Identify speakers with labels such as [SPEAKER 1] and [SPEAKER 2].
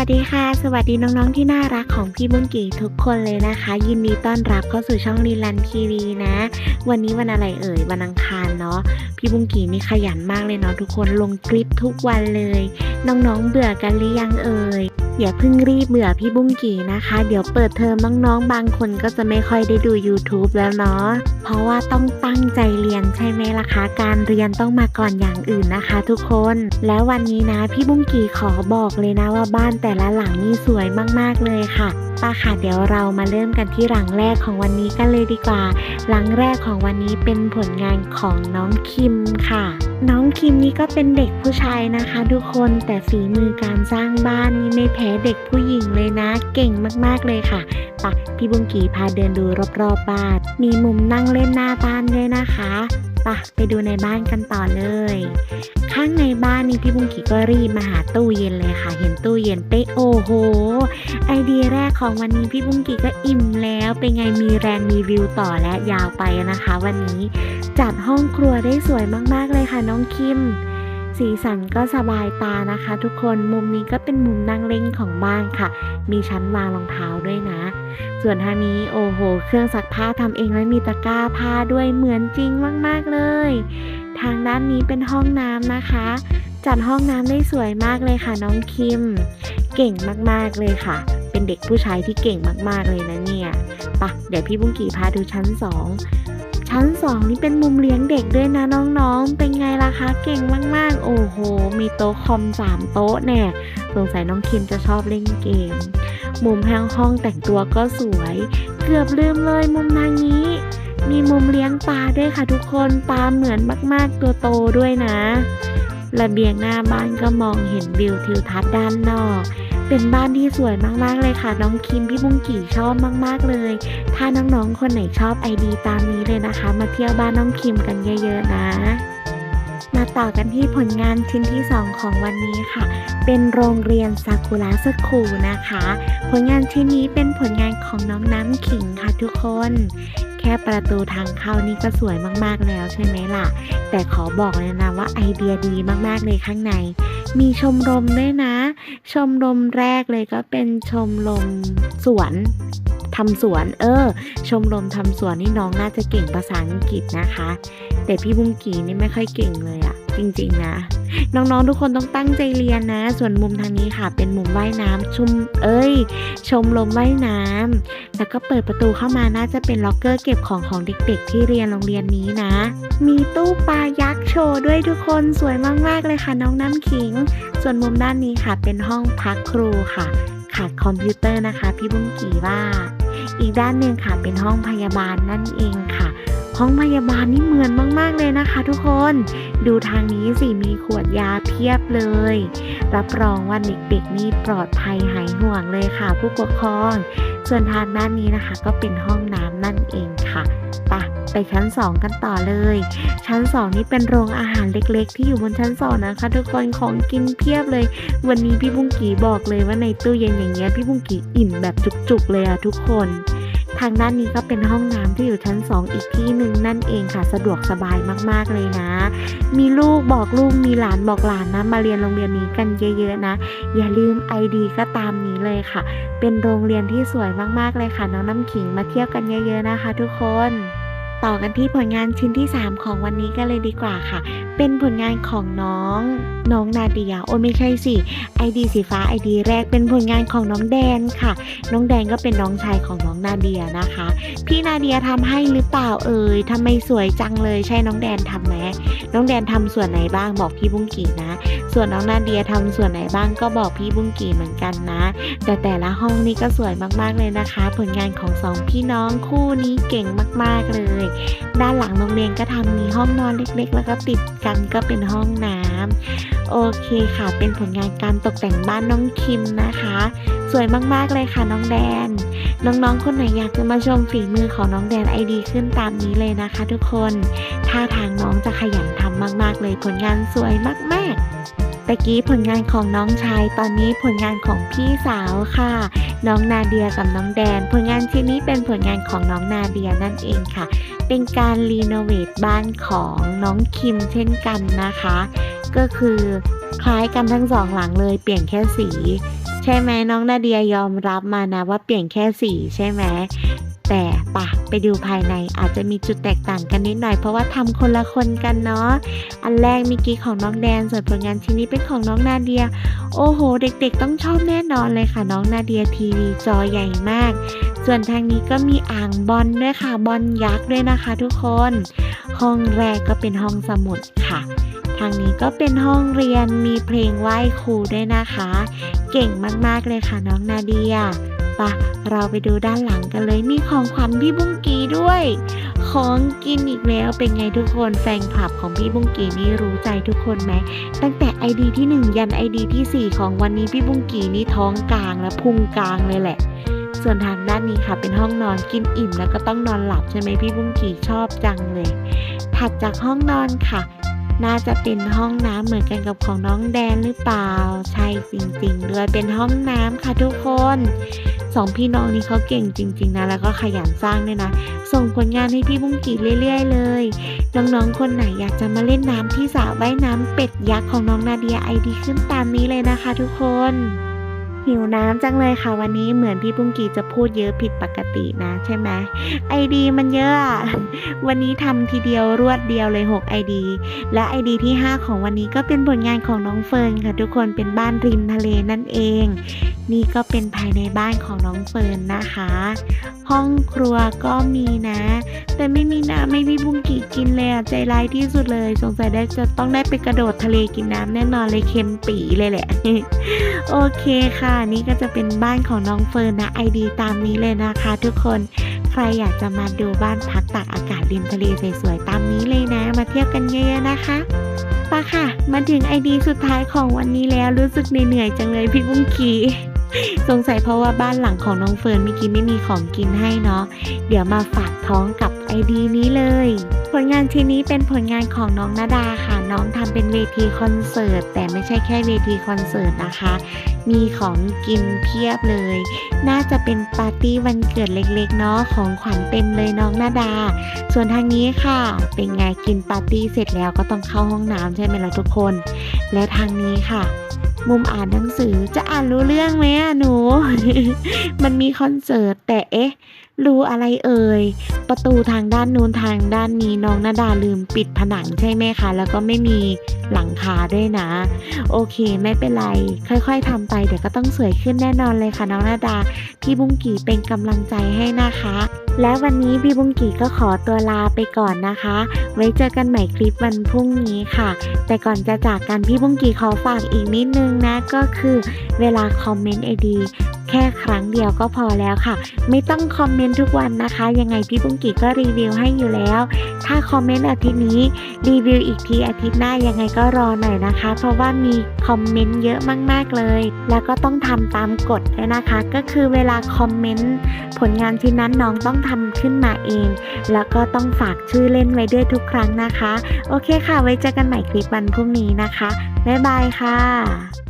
[SPEAKER 1] วัสดีค่ะ สวัสดีน้องๆที่น่ารักของพี่บุ้งกี่ทุกคนเลยนะคะ ยินดีต้อนรับเข้าสู่ช่องลีลันทีวีนะ วันนี้วันอะไรเอ่ยวันอังคารเนาะพี่บุ้งกี่นี่ขยันมากเลยเนาะทุกคนลงคลิปทุกวันเลย น้องๆเบื่อกันหรือยังเอ่ยอย่าเพิ่งรีบเบื่อพี่บุ้งกี่นะคะ เดี๋ยวเปิดเทอมน้องๆ บางคนก็จะไม่ค่อยได้ดู YouTube แล้วเนาะเพราะว่าต้องตั้งใจเรียนใช่ไหมล่ะคะ การเรียนต้องมาก่อนอย่างอื่นนะคะ ทุกคน แล้ววันนี้นะพี่บุ้งกี่ขอบอกเลยนะว่าบ้านแต่ละหลังนี่สวยมากๆเลยค่ะ ป้าค่ะเดี๋ยวเรามาเริ่มกันที่หลังแรกของวันนี้กันเลยดีกว่า หลังแรกของวันนี้เป็นผลงานของน้องคิมค่ะ น้องคิมนี่ก็เป็นเด็กผู้ชายนะคะ ทุกคนแต่ฝีมือการสร้างบ้านนี่ไม่แพ้เด็กผู้หญิงเลยนะ เก่งมากๆเลยค่ะปะพี่บุงกีพาเดินดูรอบๆบบ้าน มีมุมนั่งเล่นหน้าบ้านด้วยนะคะ ปะไปดูในบ้านกันต่อเลย ข้างในบ้านนี่พี่บุงกีก็รีบมาหาตู้เย็นเลยค่ะ เห็นตู้เย็นเป๊ะโอ้โห ไอเดียแรกของวันนี้พี่บุ้งกี้ก็อิ่มแล้วเป็นไงมีแรงมีวิวต่อและยาวไปนะคะ วันนี้จัดห้องครัวได้สวยมากๆเลยค่ะน้องคิม สีสันก็สบายตานะคะ ทุกคนมุมนี้ก็เป็นมุมนั่งเล่นของบ้านค่ะ มีชั้นวางรองเท้าด้วยนะ ส่วนทางนี้โอ้โห เครื่องซักผ้าทำเองแล้วมีตะกร้าผ้าด้วยเหมือนจริงมากๆเลย ทางด้านนี้เป็นห้องน้ำนะคะ จัดห้องน้ำได้สวยมากเลยค่ะน้องคิม เก่งมากๆเลยค่ะ เป็นเด็กผู้ชายที่เก่งมากๆเลยนะเนี่ยปะเดี๋ยวพี่บุ้งกี่พาดูชั้นสอง ชั้นสองนี่เป็นมุมเลี้ยงเด็กด้วยนะน้องๆ เป็นไงล่ะคะ เก่งมากๆ โอ้โห มีโต๊ะคอมสามโต๊ะแน่สงสัยน้องคิมจะชอบเล่นเกม มุมแห้งห้องแต่งตัวก็สวย เกือบลืมเลยมุมทางนี้ มีมุมเลี้ยงปลาด้วยค่ะทุกคนปลาเหมือนมากๆ ตัวโตด้วยนะ ระเบียงหน้าบ้านก็มองเห็นวิวทิวทัศน์ด้านนอก เป็นบ้านที่สวยมากๆเลยค่ะ น้องคิมพี่บุ้งกี่ชอบมากๆเลย ถ้าน้องๆคนไหนชอบไอดีตามนี้เลยนะคะ มาเที่ยวบ้านน้องคิมกันเยอะ ๆ นะมาต่อกันที่ผลงานชิ้นที่ 2 ของวันนี้ค่ะ เป็นโรงเรียนซากุระสคูนะคะ ผลงานชิ้นนี้เป็นผลงานของน้องน้ำขิงค่ะทุกคน แค่ประตูทางเข้านี่ก็สวยมากๆแล้วใช่ไหมล่ะ แต่ขอบอกเลยนะว่าไอเดียดีมากๆเลยข้างใน มีชมรมด้วยนะ ชมรมแรกเลยก็เป็นชมรมสวนทำสวน เออ ชมรมทำสวนนี่น้องน่าจะเก่งภาษาอังกฤษนะคะ แต่พี่บุ้งกีนี่ไม่ค่อยเก่งเลยอะ จริง ๆ นะ น้องๆทุกคนต้องตั้งใจเรียนนะ ส่วนมุมทางนี้ค่ะ เป็นมุมว่ายน้ำชุมเอ้ย ชมรมว่ายน้ำแล้วก็เปิดประตูเข้ามาน่าจะเป็นล็อกเกอร์เก็บของของเด็ก ๆ ที่เรียนโรงเรียนนี้นะ มีตู้ปลายักษ์โชว์ด้วยทุกคนสวยมากๆเลยค่ะน้องน้ำขิง ส่วนมุมด้านนี้ค่ะ เป็นห้องพักครูค่ะขาดคอมพิวเตอร์นะคะ พี่บุ้งกีว่า อีกด้านหนึ่งค่ะเป็นห้องพยาบาลนั่นเองค่ะ ห้องพยาบาลนี่เหมือนมาก ๆ เลยนะคะทุกคน ดูทางนี้สิมีขวดยาเพียบเลย รับรองว่าเด็กๆนี่ปลอดภัยหายห่วงเลยค่ะ ผู้ปกครอง ส่วนทางด้านนี้นะคะ ก็เป็นห้องน้ำนั่นเองค่ะไปะไปชั้น 2 กันต่อเลย ชั้น 2 นี่เป็นโรงอาหารเล็กๆ ที่อยู่บนชั้น 2 นะคะ ทุกคนของกินเพียบเลย วันนี้พี่บุ้งกีบอกเลยว่าในตู้เย็นอย่างเงี้ยพี่บุ้งกีอิ่มแบบจุกๆเลยอะทุกคน ทางด้านนี้ก็เป็นห้องน้ำที่อยู่ชั้น 2 อีกที่หนึ่งนั่นเองค่ะ สะดวกสบายมากๆเลยนะ มีลูกบอกลูกมีหลานบอกหลานนะมาเรียนโรงเรียนนี้กันเยอะๆนะ อย่าลืม ID ก็ตามนี้เลยค่ะ เป็นโรงเรียนที่สวยมากๆเลยค่ะ น้องน้ำขิงมาเที่ยวกันเยอะ ๆนะคะ ทุกคน ต่อกันที่ผลงานชิ้นที่ 3 ของวันนี้กันเลยดีกว่าค่ะ เป็นผลงานของน้อง น้องนาเดียโอ้ไม่ใช่สิไอดีสีฟ้าไอดีแรกเป็นผลงานของน้องแดนค่ะ น้องแดนก็เป็นน้องชายของน้องนาเดียนะคะ พี่นาเดียทำให้หรือเปล่าเอ่ยทำไมสวยจังเลยใช่น้องแดนทำไหมน้องแดนทำส่วนไหนบ้างบอกพี่บุ้งกี่นะ ส่วนน้องนาเดียทำส่วนไหนบ้างก็บอกพี่บุ้งกี่เหมือนกันนะ แต่แต่ละห้องนี่ก็สวยมากๆเลยนะคะ ผลงานของสองพี่น้องคู่นี้เก่งมากๆเลย ด้านหลังโรงเรียนก็ทำมีห้องนอนเล็กๆ แล้วก็ติดกันก็เป็นห้องน้ำโอเคค่ะ เป็นผลงานการตกแต่งบ้านน้องคิมนะคะ สวยมากๆเลยค่ะน้องแดน น้องๆคนไหนอยากจะมาชมฝีมือของน้องแดนไอดีขึ้นตามนี้เลยนะคะ ทุกคนท่าทางน้องจะขยันทำมาก ๆ เลยผลงานสวยมาก ๆ ตะกี้ผลงานของน้องชาย ตอนนี้ผลงานของพี่สาวค่ะ น้องนาเดียกับน้องแดน ผลงานชิ้นนี้เป็นผลงานของน้องนาเดียนั่นเองค่ะ เป็นการรีโนเวทบ้านของน้องคิมเช่นกันนะคะ ก็คือคล้ายกันทั้งสองหลังเลยเปลี่ยนแค่สีเฉช่ไหมน้องนาเดียยอมรับมานะว่าเปลี่ยนแค่สีใช่ไหม แต่ปะไปดูภายในอาจจะมีจุดแตกต่างกันนิดหน่อยเพราะว่าทำคนละคนกันเนาะ อันแรกเมื่อกี้ของน้องแดนส่วนผลงานชิ้นนี้เป็นของน้องนาเดีย โอ้โห เด็กๆ ต้องชอบแน่นอนเลยค่ะน้องนาเดียทีวีจอใหญ่มาก ส่วนทางนี้ก็มีอ่างบอลด้วยค่ะบอลยักษ์ด้วยนะคะทุกคน ห้องแรกก็เป็นห้องสมุดค่ะทางนี้ก็เป็นห้องเรียนมีเพลงไหว้ครูด้วยนะคะ เก่งมากๆเลยค่ะน้องนาเดีย ปะเราไปดูด้านหลังกันเลยมีของขวัญพี่บุ้งกีด้วย ของกินอีกแล้วเป็นไงทุกคนแฟนคลับของพี่บุ้งกีนี่รู้ใจทุกคนไหมตั้งแต่ ID ที่ 1 ยัน ID ที่ 4 ของวันนี้พี่บุ้งกีนี่ท้องกลางและพุงกลางเลยแหละส่วนทางด้านนี้ค่ะเป็นห้องนอนกินอิ่มแล้วก็ต้องนอนหลับใช่ไหมพี่บุ้งกีชอบจังเลย ถัดจากห้องนอนค่ะ น่าจะเป็นห้องน้ำเหมือนกันกับของน้องแดนหรือเปล่า ใช่ ริงๆด้วยเป็นห้องน้ำค่ะทุกคนสองพี่น้องนี้เขาเก่งจริง ๆนะแล้วก็ขยันสร้างด้วยนะ ส่งผลงานให้พี่บุ้งกีเรื่อย ๆ เลย น้องๆคนไหนอยากจะมาเล่นน้ำที่สระว่ายน้ำเป็ดยักษ์ของน้องนาเดียไอดีขึ้นตามนี้เลยนะคะ ทุกคน หิวน้ำจังเลยค่ะวันนี้เหมือนพี่บุ้งกีจะพูดเยอะผิดปกตินะใช่ไหมไอดีมันเยอะวันนี้ทำทีเดียวรวดเดียวเลย6 ID และ ID ที่ 5 ของวันนี้ก็เป็นผลงานของน้องเฟิร์นค่ะทุกคนเป็นบ้านริมทะเลนั่นเอง นี่ก็เป็นภายในบ้านของน้องเฟิร์นนะคะ ห้องครัวก็มีนะ แต่ไม่มีน้ำไม่พี่บุ้งกีกินเลยอะใจร้ายที่สุดเลยสงสัยได้จะต้องได้ไปกระโดดทะเลกินน้ำแน่นอนเลยเค็มปีเลยแหละ โอเคค่ะนี่ก็จะเป็นบ้านของน้องเฟิร์นนะไอดีตามนี้เลยนะคะทุกคนใครอยากจะมาดูบ้านพักตากอากาศริมทะเลสวยๆตามนี้เลยนะ มาเที่ยวกันเยอะๆนะคะปะค่ะ มาถึงไอดีสุดท้ายของวันนี้แล้วรู้สึกเหนื่อยจังเลยพี่บุ้งกีสงสัยเพราะว่าบ้านหลังของน้องเฟิร์นเมื่อกี้ไม่มีของกินให้เนาะเดี๋ยวมาฝากท้องกับ ดีนี้เลย ผลงานชิ้นนี้เป็นผลงานของน้องนาดาค่ะ น้องทำเป็นเวทีคอนเสิร์ต แต่ไม่ใช่แค่เวทีคอนเสิร์ตนะคะ มีของกินเพียบเลย น่าจะเป็นปาร์ตี้วันเกิดเล็กๆเนาะของขวัญเต็มเลยน้องนาดา ส่วนทางนี้ค่ะ เป็นไงกินปาร์ตี้เสร็จแล้วก็ต้องเข้าห้องน้ำใช่ไหมล่ะทุกคน และทางนี้ค่ะมุมอ่านหนังสือจะอ่านรู้เรื่องไหมอะหนู มันมีคอนเสิร์ตแต่เอ๊ะ รู้อะไรเอ่ย ประตูทางด้านนู้นทางด้านนี้น้องนาดาลืมปิดผนังใช่ไหมคะ แล้วก็ไม่มีหลังคาด้วยนะ โอเคไม่เป็นไร ค่อยๆทำไปเดี๋ยวก็ต้องสวยขึ้นแน่นอนเลยค่ะน้องนาดา พี่บุ้งกีเป็นกำลังใจให้นะคะ และวันนี้พี่บุ้งกีก็ขอตัวลาไปก่อนนะคะ ไว้เจอกันใหม่คลิปวันพรุ่งนี้ค่ะ แต่ก่อนจะจากกันพี่บุ้งกีขอฝากอีกนิดนึงนะก็คือเวลาคอมเมนต์ไอดี แค่ครั้งเดียวก็พอแล้วค่ะ ไม่ต้องคอมเมนต์ทุกวันนะคะ ยังไงพี่บุ้งกีก็รีวิวให้อยู่แล้ว ถ้าคอมเมนต์อาทิตย์นี้รีวิวอีกทีอาทิตย์หน้ายังไงก็รอหน่อยนะคะ เพราะว่ามีคอมเมนต์เยอะมาก ๆเลย แล้วก็ต้องทำตามกฎด้วยนะคะ ก็คือเวลาคอมเมนต์ผลงานชิ้นนั้นน้องต้องทำขึ้นมาเอง แล้วก็ต้องฝากชื่อเล่นไว้ด้วยทุกครั้งนะคะ โอเคค่ะ ไว้เจอกันใหม่คลิปวันพรุ่งนี้นะคะบ๊ายบายค่ะ